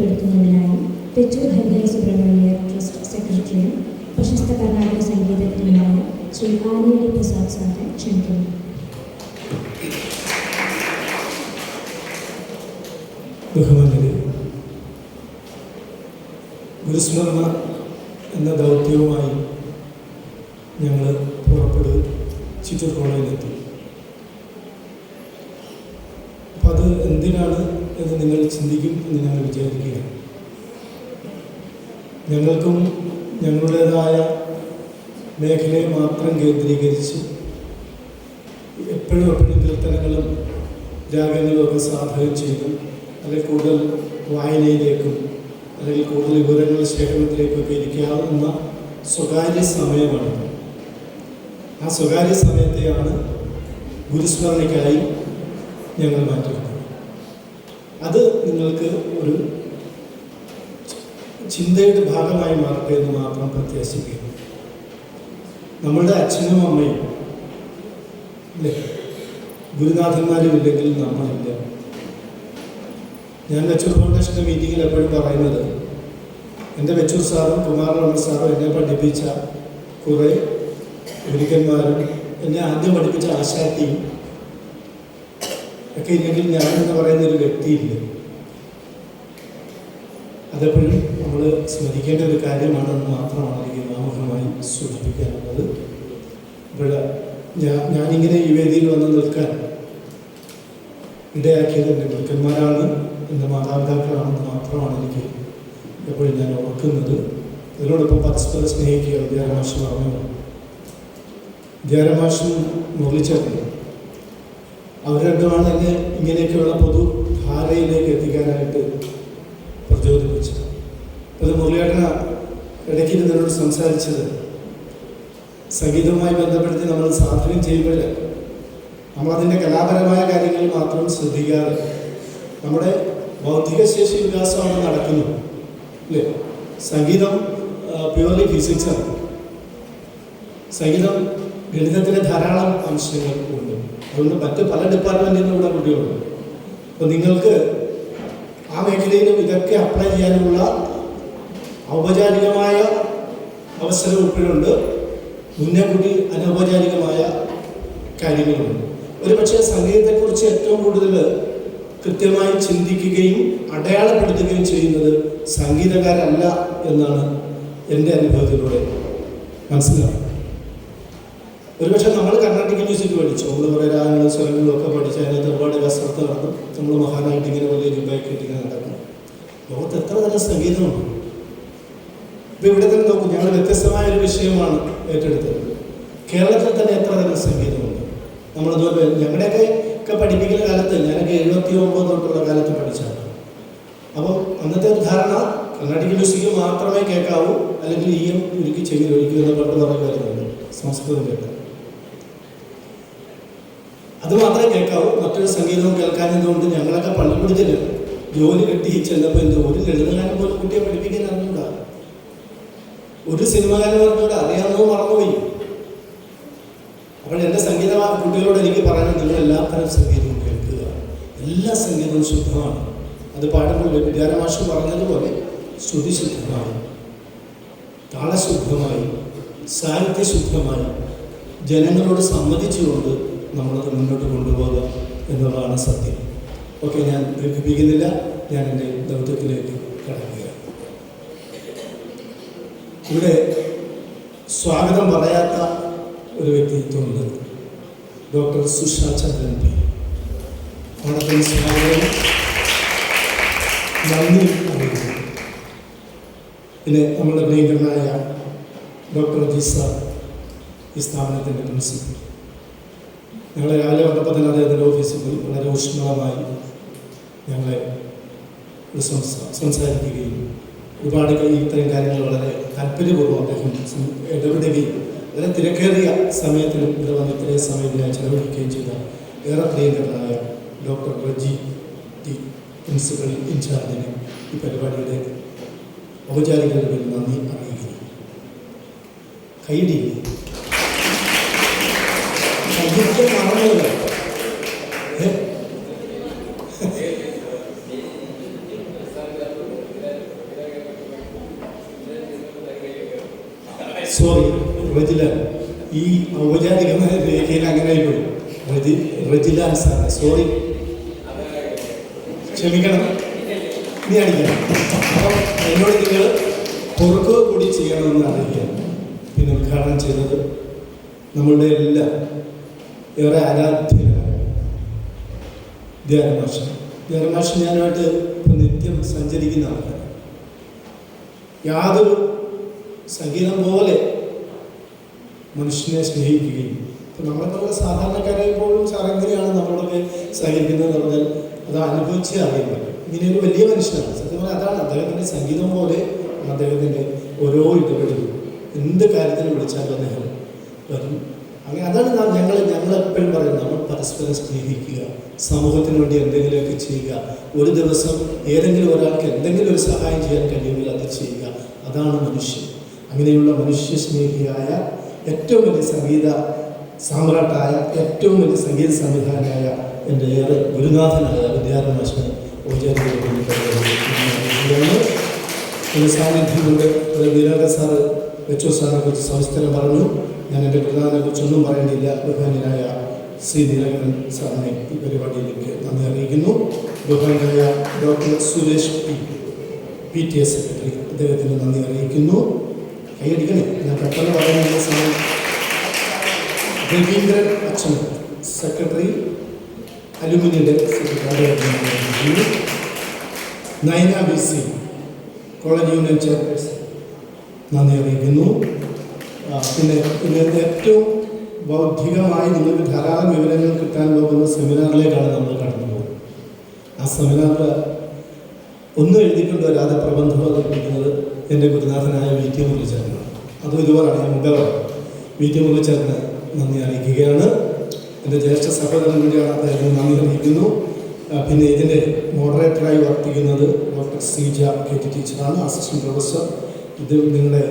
രേഖപ്പെടുത്തുന്നതിനായി Thechur Harihara Subrahmanya trust സെക്രട്ടറിയും പ്രശസ്ത കർണാടക സംഗീതജ്ഞനുമായ ശ്രീ ആനേരി പ്രസാദ് സാറെ ക്ഷണിക്കുന്നു. ഗുരുസ്മരണ എന്ന ദൗത്യവുമായി ഞങ്ങൾ പുറപ്പെടു ചിറ്റൂർ കോളേജിലെത്തി അപ്പം അത് എന്തിനാണ് എന്ന് നിങ്ങൾ ചിന്തിക്കും എന്ന് ഞങ്ങൾ വിചാരിക്കുകയാണ്. ഞങ്ങൾക്കും ഞങ്ങളുടേതായ മേഖലയെ മാത്രം കേന്ദ്രീകരിച്ച് എപ്പോഴും എപ്പോഴും കീർത്തനങ്ങളും രാഗങ്ങളും ഒക്കെ സാധകം ചെയ്തും അല്ലെങ്കിൽ കൂടുതൽ വായനയിലേക്കും അല്ലെങ്കിൽ കൂടുതൽ വിവരങ്ങൾ ശേഖരണത്തിലേക്കൊക്കെ ഇരിക്കാവുന്ന സ്വകാര്യ സമയമാണ്. ആ സ്വകാര്യ സമയത്തെയാണ് ഗുരുസ്മരണയ്ക്കായി ഞങ്ങൾ മാറ്റിവെക്കുന്നത്. അത് നിങ്ങൾക്ക് ഒരു ചിന്തയുടെ ഭാഗമായി മാറട്ടെ എന്ന് മാത്രം പ്രത്യാശിക്കുന്നു. നമ്മളുടെ അച്ഛനും അമ്മയും അല്ലേ ഗുരുനാഥന്മാരും ഇല്ലെങ്കിൽ നമ്മളില്ല. ഞാൻ വെച്ചൂർ ഫൗണ്ടേഷന്റെ മീറ്റിങ്ങിൽ എപ്പോഴും പറയുന്നത് എന്റെ വെച്ചൂർ സാറും കുമാരരമണ സാറും എന്നെ പഠിപ്പിച്ച കുറേ ഗുരുക്കന്മാരും എന്നെ ആദ്യം പഠിപ്പിച്ച ആശാട്ടിയും ഒക്കെ ഇല്ലെങ്കിൽ ഞാൻ എന്ന് പറയുന്ന ഒരു വ്യക്തിയില്ല. അതെപ്പോഴും നമ്മൾ സ്മരിക്കേണ്ട ഒരു കാര്യമാണെന്ന് മാത്രമാണ് എനിക്ക് ആമുഖമായി സൂചിപ്പിക്കാനുള്ളത്. ഇവിടെ ഞാൻ ഞാനിങ്ങനെ ഈ വേദിയിൽ വന്ന് നിൽക്കാൻ ഇടയാക്കിയത് എന്റെ ഗുരുക്കന്മാരാണ് എന്റെ മാതാപിതാക്കളാണെന്ന് മാത്രമാണ് എനിക്ക് എപ്പോഴും ഞാൻ ഓർക്കുന്നത്. അതിനോടൊപ്പം പരസ്പരം സ്നേഹിക്കുക വിദ്യാരമാഷം പറഞ്ഞു. വിദ്യാരമാഷം മുരളിച്ചേട്ടൻ അവർ രണ്ടുമാണ് എന്നെ ഇങ്ങനെയൊക്കെയുള്ള പൊതുധാരയിലേക്ക് എത്തിക്കാനായിട്ട് പ്രചോദിപ്പിച്ചത്. അത് മുരളിയേട്ടന ഇടയ്ക്ക് നിന്നോട് സംസാരിച്ചത് സംഗീതവുമായി ബന്ധപ്പെടുത്തി നമ്മൾ സാധനം ചെയ്യുമ്പോൾ നമ്മളതിന്റെ കലാപരമായ കാര്യങ്ങൾ മാത്രം ശ്രദ്ധിക്കാതെ നമ്മുടെ ബൗദ്ധിക ശേഷി വികാസമാണ് നടക്കുന്നത് അല്ലേ? സംഗീതം പ്യുവർലി ഫിസിക്സാണ് സംഗീതം ഗണിതത്തിലെ ധാരാളം അംശങ്ങൾ ഉണ്ട്. അതുകൊണ്ട് മറ്റ് പല ഡിപ്പാർട്ട്മെന്റിനും ഇവിടെ കുട്ടികളുണ്ട്. അപ്പോൾ നിങ്ങൾക്ക് ആ മേഖലയിലും ഇതൊക്കെ അപ്ലൈ ചെയ്യാനുള്ള ഔപചാരികമായ അവസരം ഉൾപ്പെടെയുണ്ട്. മുന്നേ കൂട്ടി അനൗപചാരികമായ കാര്യങ്ങളുണ്ട്. ഒരു പക്ഷേ സംഗീതത്തെക്കുറിച്ച് ഏറ്റവും കൂടുതൽ കൃത്യമായി ചിന്തിക്കുകയും അടയാളപ്പെടുത്തുകയും ചെയ്യുന്നത് സംഗീതകാരല്ല എന്നാണ് എന്റെ അനുഭവത്തിലൂടെ മനസ്സിലാവുന്നത് ഒരുപക്ഷെ നമ്മൾ കർണാട്ടിക് മ്യൂസിക് പഠിച്ചു. നമ്മൾ കുറേ രാഗങ്ങളും സ്വരങ്ങളും ഒക്കെ പഠിച്ച് അതിനകത്ത് ഒരുപാട് കസരത്ത് നടന്നു നമ്മൾ മഹാനായിട്ട് ഇങ്ങനെ വലിയ രൂപയൊക്കെ ഇങ്ങനെ നടക്കുന്നു ലോകത്ത് എത്ര തരം സംഗീതമാണ് ഇപ്പം ഇവിടെ തന്നെ നോക്കും ഞങ്ങൾ വ്യത്യസ്തമായ ഒരു വിഷയമാണ് ഏറ്റെടുത്തത്. കേരളത്തിൽ തന്നെ എത്ര തരം സംഗീതമുണ്ട്. നമ്മളതുപോലെ ഞങ്ങളുടെയൊക്കെ ഒക്കെ പഠിപ്പിക്കുന്ന കാലത്ത് ഞാനൊക്കെ എഴുപത്തി ഒമ്പത് തൊട്ടുള്ള കാലത്ത് പഠിച്ചാണ് അപ്പം അന്നത്തെ ഒരു ധാരണ കർണാട്ടിക് മ്യൂസിക് മാത്രമേ കേൾക്കാവൂ അല്ലെങ്കിൽ ഈയം ഒരുക്കി ചെവി ഒഴിക്കുക എന്ന് പണ്ട് പറയുമായിരുന്നുണ്ട് സംസ്കൃതം കേൾക്കാൻ അത് മാത്രമേ കേൾക്കാവൂ. മറ്റൊരു സംഗീതവും കേൾക്കാഞ്ഞതുകൊണ്ട് ഞങ്ങളൊക്കെ പള്ളിക്കൂടത്തിൽ ജോലി കിട്ടി. ചെന്നപ്പോൾ എന്തോ ഒരു ലളിതഗാനം പോലും കുട്ടിയെ പഠിപ്പിക്കാൻ അറിഞ്ഞൂടാ ഒരു സിനിമകാരൻ പറഞ്ഞുകൊണ്ട് അറിയാമെന്നോ മറന്നുപോയി. അപ്പോൾ എന്റെ സംഗീത കുട്ടികളോട് എനിക്ക് പറയാൻ നിങ്ങൾ എല്ലാ തരം സംഗീതവും കേൾക്കുക. എല്ലാ സംഗീതവും ശുദ്ധമാണ്. അത് പാടുമ്പോൾ വിദ്യാരമാഷം പറഞ്ഞതുപോലെ ശ്രുതി ശുദ്ധമായി താളശുദ്ധമായി സാഹിത്യശുദ്ധമായി ജനങ്ങളോട് സമ്മതിച്ചുകൊണ്ട് നമ്മളത് മുന്നോട്ട് കൊണ്ടുപോകുക എന്നുള്ളതാണ് സത്യം. ഓക്കെ ഞാൻ ദീർഘിപ്പിക്കുന്നില്ല. ഞാൻ എന്റെ ദൗത്യത്തിലേക്ക് കടക്കുക ഇവിടെ സ്വാഗതം പറയാത്ത ഒരു വ്യക്തിത്വമുണ്ട്. ഡോക്ടർ സുഷ ചന്ദ്രൻ പി. ഓണത്തിന് സ്വാഗതം. നന്ദി അറിയിക്കുന്നു. പിന്നെ നമ്മുടെ പ്രിയങ്കരനായ ഡോക്ടർ ജിസ ഈ സ്ഥാപനത്തിന്റെ പ്രിൻസിപ്പൽ. ഞങ്ങൾ രാവിലെ വന്നപ്പോൾ തന്നെ അദ്ദേഹത്തിന്റെ ഓഫീസിൽ പോയി. വളരെ ഊഷ്മളമായി ഞങ്ങളെ സംസാരിക്കുകയും ഒരുപാട് ഇത്തരം കാര്യങ്ങൾ വളരെ താല്പര്യപൂർവം അദ്ദേഹം ഇടപെടുകയും വളരെ തിരക്കേറിയ സമയത്തിലും ഇവിടെ വന്ന് ഇത്രയും സമയം ഞാൻ ചെലവഴിക്കുകയും ചെയ്ത ഏറെ പ്രിയങ്കരനായ ഡോക്ടർ റജി ടി പ്രിൻസിപ്പൽ ഇൻചാർജിന് ഈ പരിപാടിയുടെ ഔപചാരികളുടെ പേരിൽ നന്ദി അറിയിക്കുന്നു. കൈഡിയില്ലേ അഞ്ചിട്ട് മറന്നത് സോറി റജില. ഈ ഔപചാരികമായ രേഖയിൽ അങ്ങനെ ആയിപ്പോയി റജി റജില സാർ സോറി. ക്ഷമിക്കണം. ഇനി അടിക്കണം അപ്പം എന്നോട് നിങ്ങൾ പൊറുക്കുക കൂടി ചെയ്യണമെന്ന് അറിയിക്കാം പിന്നെ ഉദ്ഘാടനം ചെയ്തത് നമ്മളുടെ എല്ലാ ഏറെ ആരാധ്യനായ ധ്യാനമാഷ ധ്യാനമാഷ ഞാനുമായിട്ട് ഇപ്പം നിത്യം സഞ്ചരിക്കുന്ന ആൾക്കാർ യാതൊരു സംഗീതം പോലെ മനുഷ്യനെ സ്നേഹിക്കുകയും ഇപ്പം നമ്മളെപ്പോലുള്ള സാധാരണക്കാരെ പോലും സാറെങ്ങനെയാണ് നമ്മളൊക്കെ സഹിക്കുന്നത് എന്ന് പറഞ്ഞാൽ അത് അനുഭവിച്ചേ അറിയാൻ പറ്റും ഇങ്ങനെ ഒരു വലിയ മനുഷ്യനാണ്. സത്യം പറഞ്ഞാൽ അതാണ് അദ്ദേഹത്തിന്റെ സംഗീതം പോലെ അദ്ദേഹത്തിന്റെ ഓരോ ഇടപെടലും. എന്ത് കാര്യത്തിനും വിളിച്ചാലും അദ്ദേഹം വരും. അങ്ങനെ അതാണ് നാം ഞങ്ങൾ ഞങ്ങൾ എപ്പോഴും പറയുന്നത്. നമ്മൾ പരസ്പരം സ്നേഹിക്കുക സമൂഹത്തിന് വേണ്ടി എന്തെങ്കിലുമൊക്കെ ചെയ്യുക. ഒരു ദിവസം ഏതെങ്കിലും ഒരാൾക്ക് എന്തെങ്കിലും ഒരു സഹായം ചെയ്യാൻ കഴിയുമെങ്കിൽ അത് ചെയ്യുക. അതാണ് മനുഷ്യൻ. അങ്ങനെയുള്ള മനുഷ്യ സ്നേഹിയായ ഏറ്റവും വലിയ സംഗീത സാമ്രാട്ടായ ഏറ്റവും വലിയ സംഗീത സംവിധാനമായ എന്റെ ഏറെ ഗുരുനാഥനായ വിദ്യാർത്ഥി മാഷിനെ ഔചാരിക എന്റെ സാന്നിധ്യം കൊണ്ട് വിനോദ സാറ് വെച്ചോ സാറിനെ കുറിച്ച് സംസ്ഥനം പറഞ്ഞു. ഞാൻ എന്റെ പ്രധാനെ കുറിച്ചൊന്നും പറയേണ്ടിയില്ല. ബഹുമാനായ ശ്രീ നീലകണ്ഠൻ സാറിനെ ഈ പരിപാടിയിലേക്ക് നന്ദി അറിയിക്കുന്നു. ബഹുമാനായ doctor Suresh P P T S secretary അദ്ദേഹത്തിന് നന്ദി അറിയിക്കുന്നു. കൈയടിക്കണേ ഞാൻ പെട്ടെന്ന് പറയുന്ന സമയം. രവീന്ദ്രൻ അച്ഛൻ secretary അലുമിനിയുടെ secretary Nayana B C college union chairperson. നന്ദി അറിയിക്കുന്നു. പിന്നെ ഏറ്റവും ബൗദ്ധികമായി നിങ്ങൾക്ക് ധാരാളം വിവരങ്ങൾ കിട്ടാൻ പോകുന്ന സെമിനാറിലേക്കാണ് നമ്മൾ കടന്നു പോകുന്നത്. ആ സെമിനാറിൽ ഒന്നും എഴുതിക്കൊണ്ട് വരാതെ പ്രബന്ധം അവതരിപ്പിക്കുന്നത് എന്റെ ഗുരുനാഥനായ വി ടി മുരളിച്ചേട്ടനാണ് അതും ഇതുപോലെ ഞാൻ വി ടി മുരളിച്ചേട്ടന് നന്ദി അറിയിക്കുകയാണ്. എന്റെ ജ്യേഷ്ഠ സഹോദരൻ കൂടിയാണ് അദ്ദേഹത്തിന് നന്ദി അറിയിക്കുന്നു. പിന്നെ ഇതിന്റെ മോഡറേറ്ററായി വർത്തിക്കുന്നത് ഡോക്ടർ സീജ കെ ടി ടീച്ചറാണ് അസിസ്റ്റന്റ് പ്രൊഫസർ ഇത് നിങ്ങളുടെ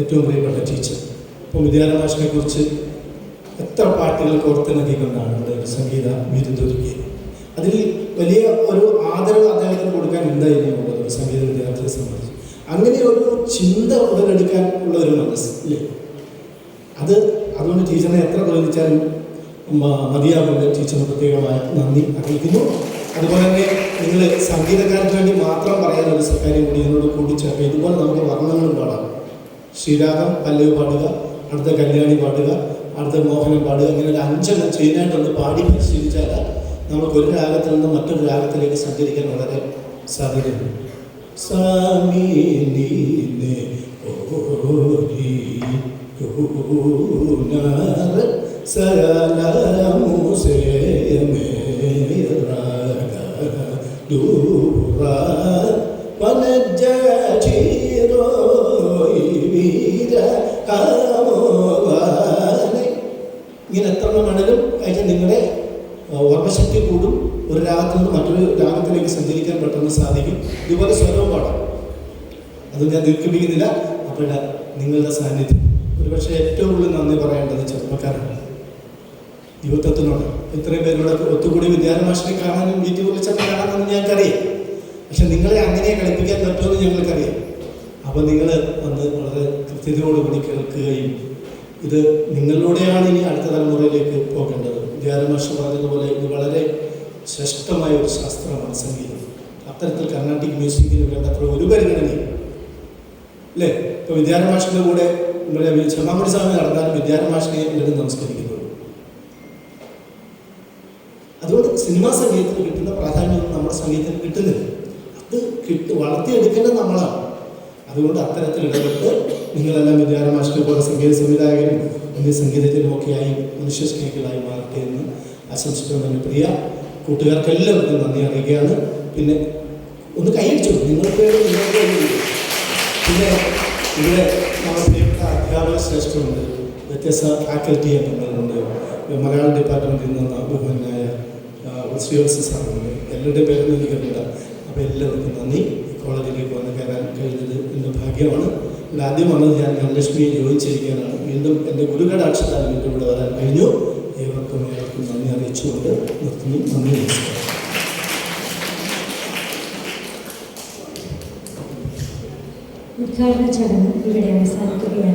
ഏറ്റവും പ്രിയപ്പെട്ട ടീച്ചർ അപ്പോൾ വിദ്യാരമാഷിനെ കുറിച്ച് എത്ര പാട്ടുകൾ കോർത്തിണക്കിക്കൊണ്ടാണ് ഇവിടെ ഒരു സംഗീത വിരുദ്ധൊരുക്കിയത് അതിൽ വലിയ ഒരു ആദരവ് അദ്ദേഹത്തിന് കൊടുക്കാൻ എന്തായിരുന്നു ഉള്ളത് ഒരു സംഗീത വിദ്യാർത്ഥിയെ സംബന്ധിച്ച്. അങ്ങനെ ഒരു ചിന്ത ഉടലെടുക്കാൻ ഉള്ള ഒരു മനസ്സ് ഇല്ലേ? അത് അതുകൊണ്ട് ടീച്ചറിനെ എത്ര പ്രകടിച്ചാലും മതിയാകുന്ന ടീച്ചറിന് പ്രത്യേകമായ നന്ദി അറിയിക്കുന്നു. അതുപോലെ തന്നെ നിങ്ങൾ സംഗീതക്കാർക്ക് വേണ്ടി മാത്രം പറയാൻ ഒരു കാര്യം കൂടി എന്നോട് കൂട്ടിച്ചേർക്കുക ഇതുപോലെ നമുക്ക് വർണങ്ങളും പാടാം. ശ്രീരാഗം പല്ലവ് പാടുക അടുത്ത കല്യാണി പാടുക അടുത്ത മോഹനം പാടുക ഇങ്ങനെ ഒരു അഞ്ചെണ്ണം ചെയിനായിട്ടൊന്ന് പാടി പരിശീലിച്ചാൽ നമുക്ക് ഒരു രാഗത്തിൽ നിന്ന് മറ്റൊരു രാഗത്തിലേക്ക് സഞ്ചരിക്കാൻ വളരെ ൂനർ സരലമുസേ മണലും നിങ്ങളുടെ ഒരു രാഗത്തിൽ മറ്റൊരു രാഗത്തിലേക്ക് സഞ്ചരിക്കാൻ ഇതുപോലെ സ്വരവും ഞാൻ അപ്പോൾ നിങ്ങളുടെ സാന്നിധ്യം. ഒരുപക്ഷെ ഏറ്റവും കൂടുതൽ നന്ദി പറയേണ്ടത് ചെറുപ്പക്കാരാണ്. യുവത്വത്തിനോട് ഇത്രയും പേരുടെ ഒത്തുകൂടി വിദ്യാരമാഷിനെ കാണാനും വീട്ടിൽ വിളിച്ചപ്പോൾ കാണാമെന്ന് ഞങ്ങൾക്കറിയാം. പക്ഷെ നിങ്ങളെ അങ്ങനെ കളിപ്പിക്കാൻ പറ്റുമെന്ന് ഞങ്ങൾക്കറിയാം. അപ്പോൾ നിങ്ങൾ വന്ന് വളരെ കൃത്യതയോടുകൂടി കേൾക്കുകയും ഇത് നിങ്ങളിലൂടെയാണ് ഇനി അടുത്ത തലമുറയിലേക്ക് പോകേണ്ടത്. വിദ്യാരമാഷ പറഞ്ഞതുപോലെ ഇത് വളരെ ശ്രേഷ്ഠമായ ഒരു ശാസ്ത്രമാണ് സംഗീതം. അത്തരത്തിൽ കർണാട്ടിക് മ്യൂസിക്കിന് വേണ്ടത്ര ഒരു പരിഗണനയും അല്ലേ? ഇപ്പോൾ വിദ്യാരമാഷിന്റെ കൂടെ ഇവിടെ ചെമ്മാമ്പടി സ്വാമി നടന്നാലും വിദ്യാരമാഷിനെ എല്ലാവരും നമസ്കരിക്കുന്നുള്ളൂ അതുകൊണ്ട് സിനിമാ സംഗീതത്തിന് കിട്ടുന്ന പ്രാധാന്യം നമ്മുടെ സംഗീതത്തിന് കിട്ടുന്നില്ല. അത് കിട്ടു വളർത്തിയെടുക്കേണ്ടത് നമ്മളാണ്. അതുകൊണ്ട് അത്തരത്തിൽ ഇടപെട്ട് നിങ്ങളെല്ലാം വിദ്യാരമാഷിനെ പോലെ സംഗീത സംവിധായകരും ഇന്ത്യ സംഗീതത്തിനുമൊക്കെയായി മനുഷ്യ സ്നേഹികളായി മാറട്ടെ എന്ന് ആശംസിക്കുന്ന എന്റെ പ്രിയ കൂട്ടുകാർക്ക് എല്ലാവർക്കും നന്ദി അറിയുകയാണ് പിന്നെ ഒന്ന് കൈയടിച്ചു നിങ്ങൾക്ക് വേണ്ടി നിങ്ങൾക്ക് വേണ്ടി പിന്നെ ഇവിടെ നമ്മുടെ അധ്യാപക ശ്രേഷ്ഠമുണ്ട് വ്യത്യസ്ത ഫാക്കൽറ്റി അംഗങ്ങളുണ്ട്. മലയാളം ഡിപ്പാർട്ട്മെന്റിൽ നിന്ന് ബഹുമാനായ ശ്രീവത്സ സാറുണ്ട് എല്ലാവരുടെയും പേരും എനിക്കറിയില്ല അപ്പോൾ എല്ലാവർക്കും നന്ദി. കോളേജിലേക്ക് വന്ന് കയറാൻ കഴിഞ്ഞത് എന്റെ ഭാഗ്യമാണ്. എന്റെ ആദ്യം ഞാൻ ധനലക്ഷ്മിയെ ജോയിൻ ചെയ്യിക്കാനാണ് വീണ്ടും എന്റെ ഗുരുകടാക്ഷത്താൽ എനിക്ക് ഇവിടെ വരാൻ കഴിഞ്ഞു. ഏവർക്കും ഏവർക്കും നന്ദി അറിയിച്ചുകൊണ്ട് നിർത്തുന്നു. നന്ദി ഉദ്ഘാടന ചടങ്ങ് ഇവിടെ അവസാനിക്കുകയാണ്.